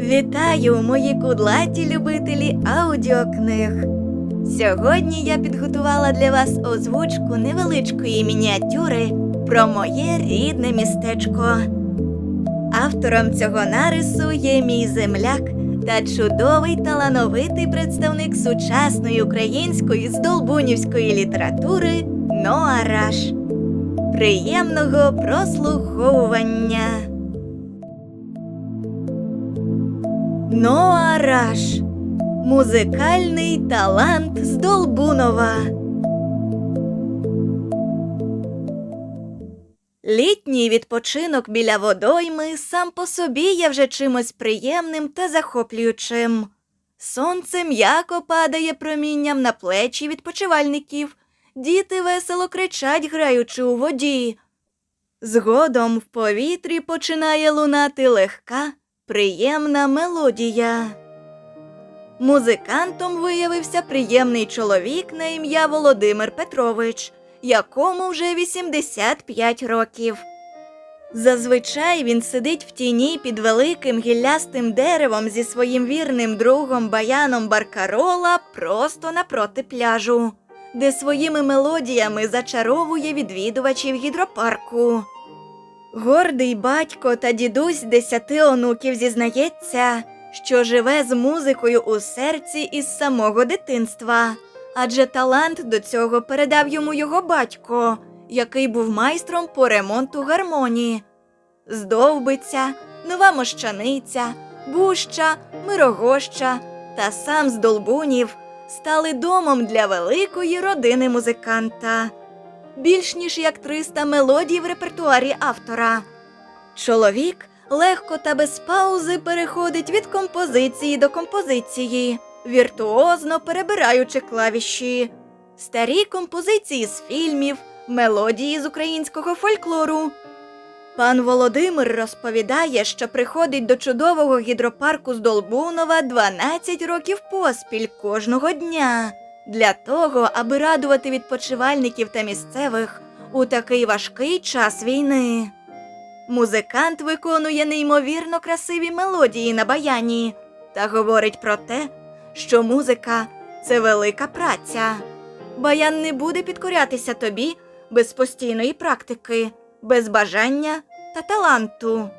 Вітаю, мої кудлаті любителі аудіокниг. Сьогодні я підготувала для вас озвучку невеличкої мініатюри про моє рідне містечко. Автором цього нарису є мій земляк та чудовий талановитий представник сучасної української здолбунівської літератури Ноа Раш. Приємного прослуховування. Ноа Раш. Музикальний талант з Долбунова. Літній відпочинок біля водойми сам по собі є вже чимось приємним та захоплюючим. Сонце м'яко падає промінням на плечі відпочивальників. Діти весело кричать, граючи у воді. Згодом в повітрі починає лунати легка, приємна мелодія. Музикантом виявився приємний чоловік на ім'я Володимир Петрович, якому вже 85 років. Зазвичай він сидить в тіні під великим гіллястим деревом зі своїм вірним другом Баяном Баркарола просто напроти пляжу, де своїми мелодіями зачаровує відвідувачів гідропарку. Гордий батько та дідусь десяти онуків зізнається, що живе з музикою у серці із самого дитинства, адже талант до цього передав йому його батько, який був майстром по ремонту гармонії. Здовбиця, нова мощаниця, буща, мирогоща та сам з Долбунів стали домом для великої родини музиканта. Більш ніж як 300 мелодій в репертуарі автора. Чоловік легко та без паузи переходить від композиції до композиції, віртуозно перебираючи клавіші. Старі композиції з фільмів, мелодії з українського фольклору. Пан Володимир розповідає, що приходить до чудового гідропарку з Долбунова 12 років поспіль кожного дня для того, аби радувати відпочивальників та місцевих у такий важкий час війни. Музикант виконує неймовірно красиві мелодії на баяні та говорить про те, що музика це велика праця. Баян не буде підкорятися тобі без постійної практики, без бажання та таланту.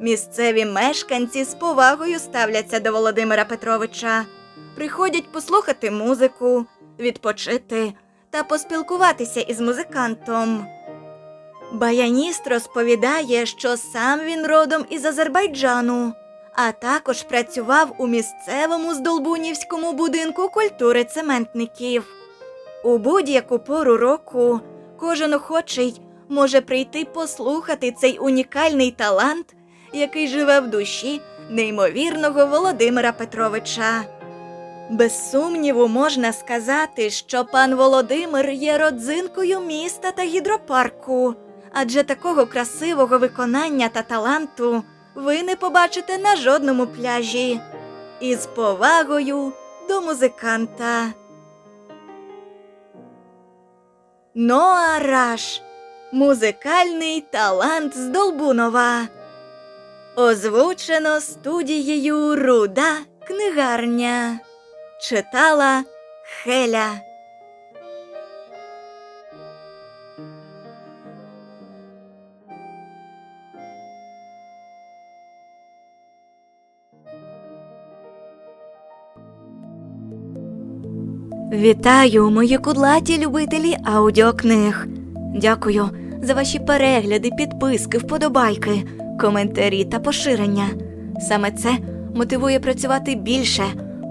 Місцеві мешканці з повагою ставляться до Володимира Петровича, приходять послухати музику, відпочити та поспілкуватися із музикантом. Баяніст розповідає, що сам він родом із Азербайджану, а також працював у місцевому здолбунівському будинку культури цементників. У будь-яку пору року кожен охочий може прийти послухати цей унікальний талант, який живе в душі неймовірного Володимира Петровича. Без сумніву можна сказати, що пан Володимир є родзинкою міста та гідропарку, адже такого красивого виконання та таланту ви не побачите на жодному пляжі. Із повагою до музиканта. Ноа Раш. Музикальний талант з Долбунова. Озвучено студією Руда книгарня. Читала Хеля. Вітаю, мої кудлаті любителі аудіокниг. Дякую за ваші перегляди, підписки, вподобайки, коментарі та поширення. Саме це мотивує працювати більше,